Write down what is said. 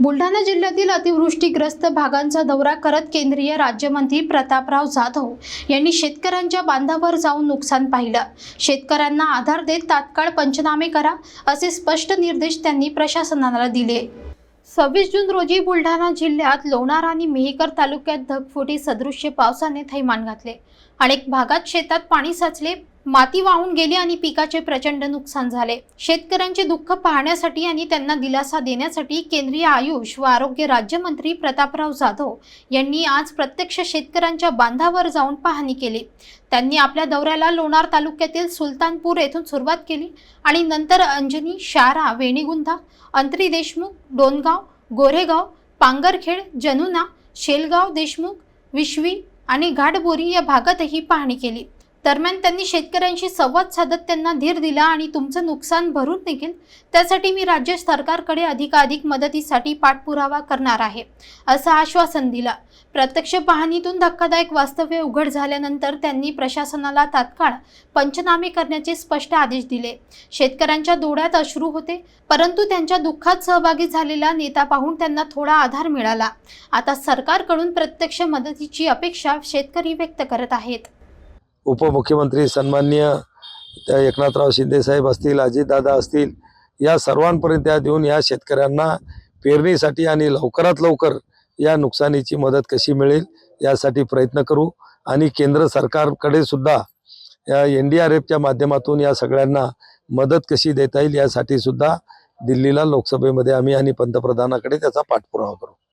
बुलढाणा जिल्ह्यातील अतिवृष्टीग्रस्त भागांचा दौरा करत केंद्रीय राज्यमंत्री प्रतापराव जाधव यांनी शेतकऱ्यांच्या बांधावर जाऊन नुकसान पाहिलं. शेतकऱ्यांना आधार देत तात्काळ पंचनामे करा असे स्पष्ट निर्देश त्यांनी प्रशासनाला दिले. सव्वीस जून रोजी बुलढाणा जिल्ह्यात लोणार आणि मेहकर तालुक्यात धगफुटी सदृश्य पावसाने थैमान घातले. अनेक भागात शेतात पाणी साचले माती वाहून गेली आणि पिकाचे प्रचंड नुकसान झाले. शेतकऱ्यांचे दुःख पाहण्यासाठी आणि त्यांना दिलासा देण्यासाठी केंद्रीय आयुष व आरोग्य राज्यमंत्री प्रतापराव जाधव यांनी आज प्रत्यक्ष शेतकऱ्यांच्या बांधावर जाऊन पाहणी केली. त्यांनी आपल्या दौऱ्याला लोणार तालुक्यातील सुलतानपूर येथून सुरुवात केली आणि नंतर अंजनी शारा वेणीगुंधा अंतरी देशमुख डोनगाव गोरेगाव पांगरखेड जनुना शेलगाव देशमुख विश्वी आणि घाटबोरी या भागातही पाहणी केली. दरम्यान त्यांनी शेतकऱ्यांशी संवाद साधत त्यांना धीर दिला आणि तुमचं नुकसान भरून निघेल. त्यासाठी मी राज्य सरकारकडे अधिकाधिक मदतीसाठी पाठपुरावा करणार आहे असं आश्वासन दिलं. प्रत्यक्ष पाहणीतून धक्कादायक वास्तव्य उघड झाल्यानंतर त्यांनी प्रशासनाला तात्काळ पंचनामे करण्याचे स्पष्ट आदेश दिले. शेतकऱ्यांच्या डोळ्यात अश्रू होते परंतु त्यांच्या दुःखात सहभागी झालेला नेता पाहून त्यांना थोडा आधार मिळाला. आता सरकारकडून प्रत्यक्ष मदतीची अपेक्षा शेतकरी व्यक्त करत आहेत. उपमुख्यमंत्री सन्माननीय त्या एकनाथराव शिंदेसाहेब असतील अजितदादा असतील या सर्वांपर्यंत त्या देऊन या शेतकऱ्यांना पेरणीसाठी आणि लवकरात लवकर या नुकसानीची मदत कशी मिळेल यासाठी प्रयत्न करू. आणि केंद्र सरकारकडे सुद्धा या एन डी आर एफच्या माध्यमातून या सगळ्यांना मदत कशी देता येईल यासाठी सुद्धा दिल्लीला लोकसभेमध्ये आम्ही आणि पंतप्रधानाकडे त्याचा पाठपुरावा करू.